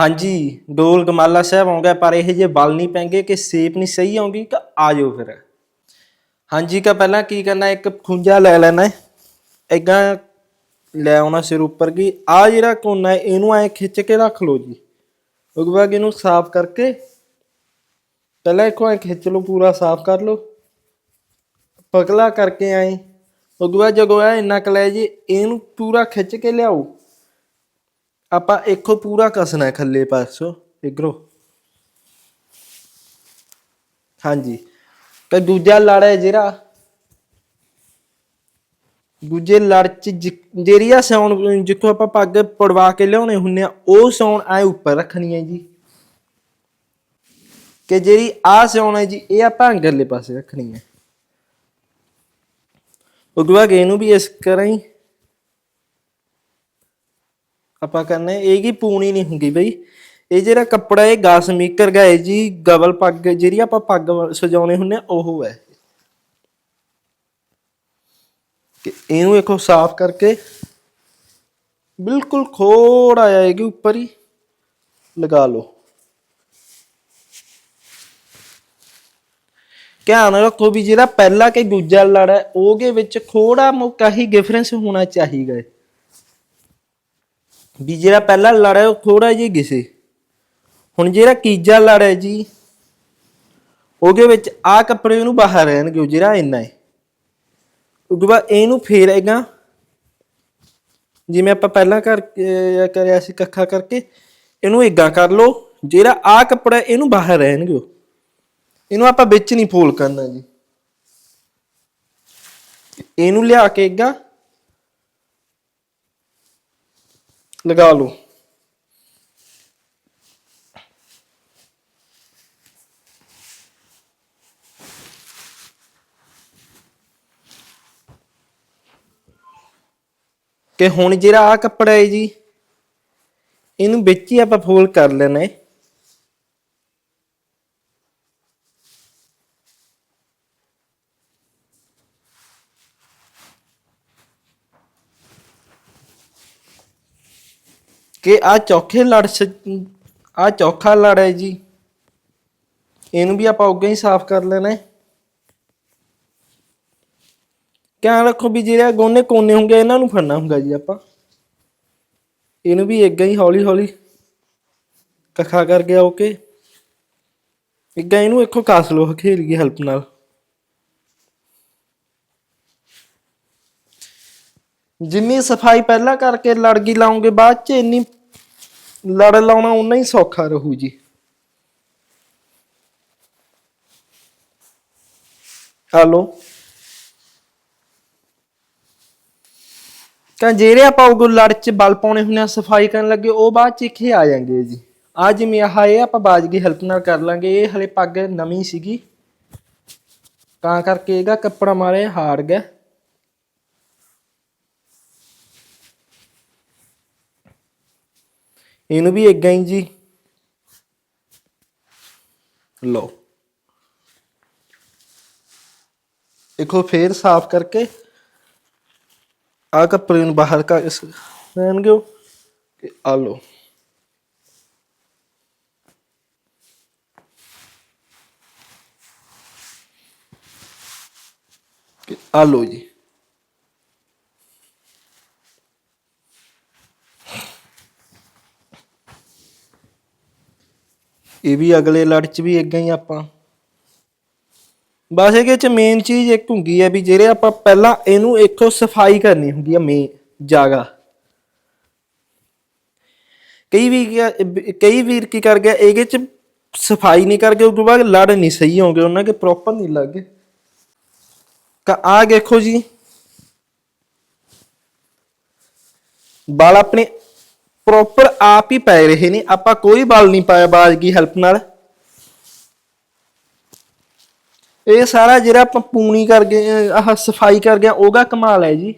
ਹਾਂਜੀ, ਡੋਲ ਗਮਾਲਾ ਸਾਹਿਬ ਆਉਂਗਾ ਪਰ ਇਹ ਜੇ ਬਲ ਨਹੀਂ ਪੈਂਗੇ ਕਿ ਸੇਪ ਨਹੀਂ ਸਹੀ ਆਉਂਗੀ ਕਿ ਆ ਜਾਓ ਫਿਰ। ਹਾਂਜੀ ਕਾ ਪਹਿਲਾਂ ਕੀ ਕਰਨਾ, ਇੱਕ ਖੁੰਝਾ ਲੈ ਲੈਣਾ ਹੈ। ਲੈ ਆਉਣਾ ਸਿਰ ਉੱਪਰ ਕੀ ਆ ਜਿਹੜਾ ਕੋਨਾ ਇਹਨੂੰ ਐ ਖਿੱਚ ਕੇ ਰੱਖ ਲਓ ਜੀ। ਉਸ ਤੋਂ ਬਾਅਦ ਇਹਨੂੰ ਸਾਫ਼ ਕਰਕੇ, ਪਹਿਲਾਂ ਇੱਕੋ ਐ ਖਿੱਚ ਲਓ, ਪੂਰਾ ਸਾਫ਼ ਕਰ ਲਓ। ਪਗਲਾ ਕਰਕੇ ਆਏ ਉਸ ਤੋਂ ਬਾਅਦ ਜਦੋਂ ਇਹ ਇੰਨਾ ਕੁ ਜੀ, ਇਹਨੂੰ ਪੂਰਾ ਖਿੱਚ ਕੇ ਲਿਆਓ। ਆਪਾਂ ਇੱਕੋ ਪੂਰਾ ਕੱਸਣਾ ਹੈ ਖੱਲੇ ਪਾਸੋਂ, ਇਧਰੋਂ। ਹਾਂਜੀ। ਤੇ ਦੂਜਾ ਲੜ ਹੈ ਜਿਹੜਾ, ਦੂਜੇ ਲੜ ਚ ਜਿਹੜੀ ਆ ਸੌਣ ਜਿੱਥੋਂ ਆਪਾਂ ਪੱਗ ਪੜਵਾ ਕੇ ਲਿਆਉਣੇ ਹੁੰਨੇ ਆ, ਉਹ ਸੌਣ ਐ ਉੱਪਰ ਰੱਖਣੀ ਹੈ ਜੀ। ਕਿ ਜਿਹੜੀ ਆ ਸੌਣ ਹੈ ਜੀ, ਇਹ ਆਪਾਂ ਅੰਗਰਲੇ ਪਾਸੇ ਰੱਖਣੀ ਹੈ। ਉਦੋਂ ਬਾਅਦ ਇਹਨੂੰ ਵੀ ਇਸ ਕਰਾਂ ਹੀ ਆਪਾਂ ਕਰਨਾ ਇਹ ਕੀ ਪੂਣੀ ਨਹੀਂ ਹੁੰਦੀ ਬਈ? ਇਹ ਜਿਹੜਾ ਕੱਪੜਾ ਇਹ ਗਾਸ ਗਾਏ ਜੀ ਗਵਲ ਪੱਗ ਜਿਹੜੀ ਆਪਾਂ ਪੱਗ ਸਜਾਉਣੇ ਹੁੰਨੇ ਆ, ਉਹ ਹੈ। ਕਿ ਇਹਨੂੰ ਦੇਖੋ ਸਾਫ਼ ਕਰਕੇ। ਬਿਲਕੁਲ ਥੋੜਾ ਆਏਗੀ ਉੱਪਰ ਹੀ ਲਗਾ ਲਓ। ਧਿਆਨ ਰੱਖੋ ਵੀ ਜਿਹੜਾ ਪਹਿਲਾ ਕਿ ਦੂਜਾ ਲੜ ਹੈ ਉਹਦੇ ਵਿੱਚ ਥੋੜਾ ਮੋਕਾ ਹੀ ਡਿਫਰੈਂਸ ਹੋਣਾ ਚਾਹੀਦਾ ਹੈ। ਵੀ ਜਿਹੜਾ ਪਹਿਲਾ ਲੜ ਹੈ ਉਹ ਥੋੜਾ ਜਿਹਾ ਕਿਸੇ ਹੁਣ ਜਿਹੜਾ ਤੀਜਾ ਲੜ ਹੈ ਜੀ, ਉਹਦੇ ਵਿੱਚ ਆ ਕੱਪੜੇ ਨੂੰ ਬਾਹਰ ਰਹਿਣਗੇ ਜਿਹੜਾ ਇੰਨਾ ਹੈ। ਉਦੋਂ ਬਾਅਦ ਇਹਨੂੰ ਫੇਰ ਹੈਗਾ ਜਿਵੇਂ ਆਪਾਂ ਪਹਿਲਾਂ ਕਰ, ਅਹ ਕਰਿਆ ਸੀ ਕੱਖਾ ਕਰਕੇ, ਇਹਨੂੰ ਇਦਾਂ ਕਰ ਲਓ, ਜਿਹੜਾ ਆ ਕੱਪੜਾ ਇਹਨੂੰ ਬਾਹਰ ਰਹਿਣਗੇ ਇਹਨੂੰ ਆਪਾਂ ਵਿੱਚ ਨਹੀਂ ਫੋਲ ਕਰਨਾ ਜੀ। ਇਹਨੂੰ ਲਿਆ ਕੇ ਇਦਾਂ ਲਗਾ ਲਓ ਕਿ ਹੁਣ ਜਿਹੜਾ ਆ ਕੱਪੜਾ ਹੈ ਜੀ, ਇਹਨੂੰ ਵਿੱਚ ਹੀ ਆਪਾਂ ਫੋਲਡ ਕਰ ਲੈਣਾ ਹੈ। ਕਿ ਆ ਚੌਖੇ ਲੜ ਆ ਚੌਖਾ ਲੜ ਹੈ ਜੀ। ਇਹਨੂੰ ਵੀ ਆਪਾਂ ਉੱਗੇ ਹੀ ਸਾਫ਼ ਕਰ ਲੈਣਾ ਹੈ। ਧਿਆਨ ਰੱਖੋ ਵੀ ਜਿਹੜੇ ਗੋਨੇ ਕੋਨੇ ਹੋਣਗੇ, ਇਹਨਾਂ ਨੂੰ ਫੜਨਾ ਹੁੰਦਾ ਜੀ ਆਪਾਂ। ਇਹਨੂੰ ਵੀ ਏਦਾਂ ਹੀ ਹੌਲੀ ਹੌਲੀ ਕੱਖਾ ਕਰ ਗਿਆ ਓਕੇ ਏਦਾਂ ਇਹਨੂੰ ਇੱਕੋ ਕਾਸ ਲੋ ਖੇਲ ਗਈ ਹੈਲਪ ਨਾਲ। ਜਿੰਨੀ ਸਫ਼ਾਈ ਪਹਿਲਾਂ ਕਰਕੇ ਲੜਗੀ ਲਾਉਂਗੇ, ਬਾਅਦ ਚ ਇੰਨੀ ਲੜ ਲਾਉਣਾ ਉਨਾ ਹੀ ਸੌਖਾ ਰਹੂ ਜੀ। ਹਲੋ? ਤਾਂ ਜਿਹੜੇ ਆਪਾਂ ਉਹ ਲੜ ਚ ਬਲ ਪਾਉਣੇ ਹੁੰਦੇ ਆ, ਸਫ਼ਾਈ ਕਰਨ ਲੱਗੇ, ਉਹ ਬਾਅਦ ਚ ਇੱਥੇ ਆ ਜਾਣਗੇ ਜੀ। ਆ ਜਿਵੇਂ ਆਹ ਇਹ ਆਪਾਂ ਬਾਜ ਦੀ ਹੈਲਪ ਨਾਲ ਕਰ ਲਾਂਗੇ, ਇਹ ਹਲੇ ਪੱਗ ਨਵੀਂ ਸੀਗੀ। ਤਾਂ ਕਰਕੇ ਇਹਦਾ ਕੱਪੜਾ ਮਾਰੇ ਹਾਰ ਗਿਆ। ਇਹਨੂੰ ਵੀ ਏਦਾਂ ਹੀ ਜੀ। ਲਓ। ਦੇਖੋ, ਫੇਰ ਸਾਫ਼ ਕਰਕੇ ਆ ਕੱਪੜੇ ਨੂੰ ਬਾਹਰ ਕਰ ਲੈਣਗੇ ਕਿ ਆ ਲਓ। ਕਿ ਆ ਲਓ ਜੀ। ਇਹ ਵੀ ਅਗਲੇ ਲੜ ਚ ਵੀ ਏਦਾਂ ਹੀ ਆਪਾਂ। ਬਸ ਇਹਦੇ ਚ ਮੇਨ ਚੀਜ਼ ਇੱਕ ਹੁੰਦੀ ਹੈ ਵੀ ਜਿਹੜੇ ਆਪਾਂ ਪਹਿਲਾਂ ਇਹਨੂੰ ਇੱਥੋਂ ਸਫ਼ਾਈ ਕਰਨੀ ਹੁੰਦੀ ਹੈ ਮੇਨ ਜਾਗਾ। ਕਈ ਵੀ ਕਈ ਵੀਰ ਕੀ ਕਰ ਗਿਆ, ਇਹਦੇ ਚ ਸਫ਼ਾਈ ਨਹੀਂ ਕਰਕੇ ਉਸ ਤੋਂ ਬਾਅਦ ਲੜ ਨਹੀਂ ਸਹੀ ਹੋਗੇ ਉਹਨਾਂ ਕੇ ਪ੍ਰੋਪਰ ਨਹੀਂ ਲੱਗੇ ਕਾ ਆ ਦੇਖੋ ਜੀ। ਬਾਲ ਆਪਣੇ ਪ੍ਰੋਪਰ ਆਪ ਹੀ ਪੈ ਰਹੇ ਨੇ। ਆਪਾਂ ਕੋਈ ਬਲ ਨਹੀਂ ਪਾਇਆ ਬਾਜ ਦੀ ਹੈਲਪ ਨਾਲ। ਇਹ ਸਾਰਾ ਜਿਹੜਾ ਆਪਾਂ ਪੂਣੀ ਕਰ ਗਏ, ਆਹ ਸਫ਼ਾਈ ਕਰ ਗਿਆ ਉਹਦਾ ਕਮਾਲ ਹੈ ਜੀ।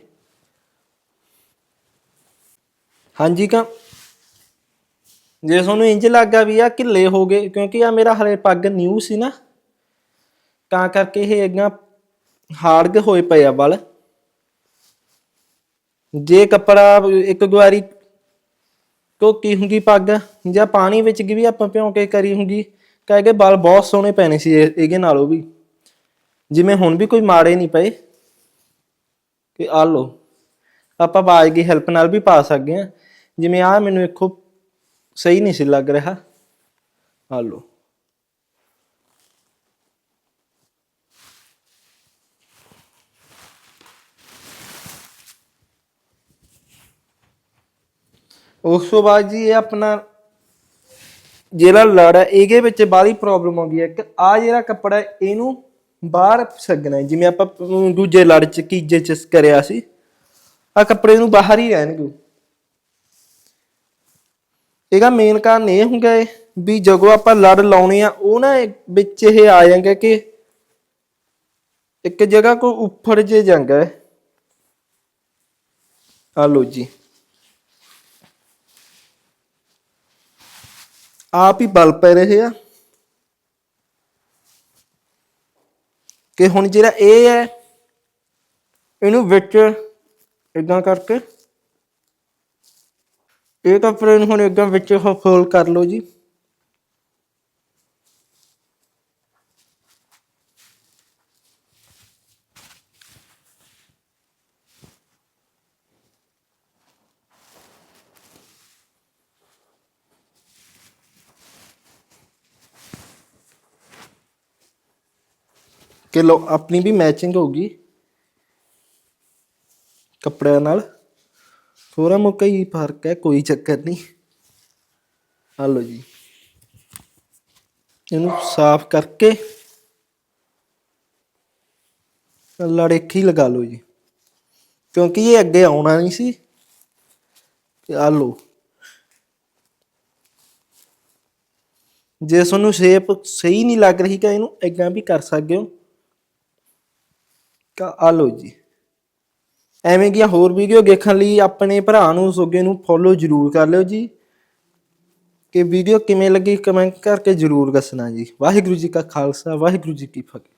ਹਾਂਜੀ ਕਾ ਜੇ ਤੁਹਾਨੂੰ ਇੰਜ ਲੱਗਾ ਵੀ ਆ ਢਿੱਲੇ ਹੋ ਗਏ, ਕਿਉਂਕਿ ਆ ਮੇਰਾ ਹਲੇ ਪੱਗ ਨਿਊ ਸੀ ਨਾ, ਤਾਂ ਕਰਕੇ ਇਹ ਅੱਗਾ ਹਾਰਡ ਹੋਏ ਪਏ ਆ ਬਲ। ਜੇ ਕੱਪੜਾ ਇੱਕ ਗੁਆਰੀ ਕੋ ਕੀ ਹੁੰਗੀ ਪੱਗ, ਜਾਂ ਪਾਣੀ ਵਿੱਚ ਵੀ ਆਪਾਂ ਭਿਉਂ ਕੇ ਕਰੀ ਹੁੰਗੀ, ਕਹਿ ਕੇ ਵਾਲ ਬਹੁਤ ਸੋਹਣੇ ਪੈਣੇ ਸੀ ਇਹ- ਇਹਦੇ ਨਾਲੋਂ ਵੀ। ਜਿਵੇਂ ਹੁਣ ਵੀ ਕੋਈ ਮਾੜੇ ਨਹੀਂ ਪਏ। ਕਿ ਆ ਲੋ ਆਪਾਂ ਬਾਜ ਦੀ ਹੈਲਪ ਨਾਲ ਵੀ ਪਾ ਸਕਦੇ ਆ ਜਿਵੇਂ ਆ ਮੈਨੂੰ ਇੱਕੋ ਸਹੀ ਨਹੀਂ ਸੀ ਲੱਗ ਰਿਹਾ। ਆ ਲੋ ਉਸ ਤੋਂ ਬਾਅਦ ਜੀ ਇਹ ਆਪਣਾ ਜਿਹੜਾ ਲੜ ਹੈ ਇਹਦੇ ਵਿੱਚ ਬਾਹਲੀ ਪ੍ਰੋਬਲਮ ਆਉਂਦੀ ਹੈ। ਕਿ ਆ ਜਿਹੜਾ ਕੱਪੜਾ ਹੈ, ਇਹਨੂੰ ਬਾਹਰ ਸੱਗਣਾ ਹੈ। ਜਿਵੇਂ ਆਪਾਂ ਦੂਜੇ ਲੜ ਚ ਕੀਜੇ ਚ ਕਰਿਆ ਸੀ ਆ ਕੱਪੜੇ ਨੂੰ ਬਾਹਰ ਹੀ ਰਹਿਣਗੇ ਇਹਦਾ ਮੇਨ ਕਾਰਨ ਇਹ ਹੁੰਦਾ ਹੈ ਵੀ ਜਦੋਂ ਆਪਾਂ ਲੜ ਲਾਉਣੇ ਆ ਉਹ ਨਾ ਵਿੱਚ ਇਹ ਆ ਜਾਂਦਾ ਕਿ ਇੱਕ ਜਗ੍ਹਾ ਕੋ ਉੱਪਰ ਜੇ ਜਾਂਦਾ ਹੈ। ਆ ਲੋ ਜੀ। ਆਪ ਹੀ ਬਲ ਪੈ ਰਹੇ ਆ ਕਿ ਹੁਣ ਜਿਹੜਾ ਇਹ ਹੈ, ਇਹਨੂੰ ਵਿੱਚ ਇਦਾਂ ਕਰਕੇ, ਇਹ ਕਰ ਫਿਰ ਇਹਨੂੰ ਹੁਣ ਇਦਾਂ ਵਿੱਚ ਫੋਲ ਕਰ ਲਓ ਜੀ। ਕਿ ਲੋ ਆਪਣੀ ਵੀ ਮੈਚਿੰਗ ਹੋਗੀ ਕੱਪੜਿਆਂ ਨਾਲ। ਥੋੜਾ ਮੋਕਾ ਹੀ ਫ਼ਰਕ ਹੈ, ਕੋਈ ਚੱਕਰ ਨਹੀਂ। ਆ ਲੋ ਜੀ। ਇਹਨੂੰ ਸਾਫ਼ ਕਰਕੇ ਲੜੇਖੀ ਲਗਾ ਲਓ ਜੀ। ਕਿਉਂਕਿ ਇਹ ਅੱਗੇ ਆਉਣਾ ਨਹੀਂ ਸੀ। ਤੇ ਆ ਲੋ ਜੇ ਤੁਹਾਨੂੰ ਸ਼ੇਪ ਸਹੀ ਨਹੀਂ ਲੱਗ ਰਹੀ ਤਾਂ ਇਹਨੂੰ ਇਦਾਂ ਵੀ ਕਰ ਸਕਦੇ ਹੋ। ਕਾ ਆ ਲੋ ਜੀ। ਐਵੇਂ ਦੀਆਂ ਹੋਰ ਵੀਡੀਓ ਦੇਖਣ ਲਈ ਆਪਣੇ ਭਰਾ ਨੂੰ, ਸੋਗੇ ਨੂੰ ਫੋਲੋ ਜਰੂਰ ਕਰ ਲਿਓ ਜੀ। ਕਿ ਵੀਡੀਓ ਕਿਵੇਂ ਲੱਗੀ ਕਮੈਂਟ ਕਰਕੇ ਜਰੂਰ ਦੱਸਣਾ ਜੀ। ਵਾਹਿਗੁਰੂ ਜੀ ਕਾ ਖਾਲਸਾ, ਵਾਹਿਗੁਰੂ ਜੀ ਕੀ ਫਤਿਹ।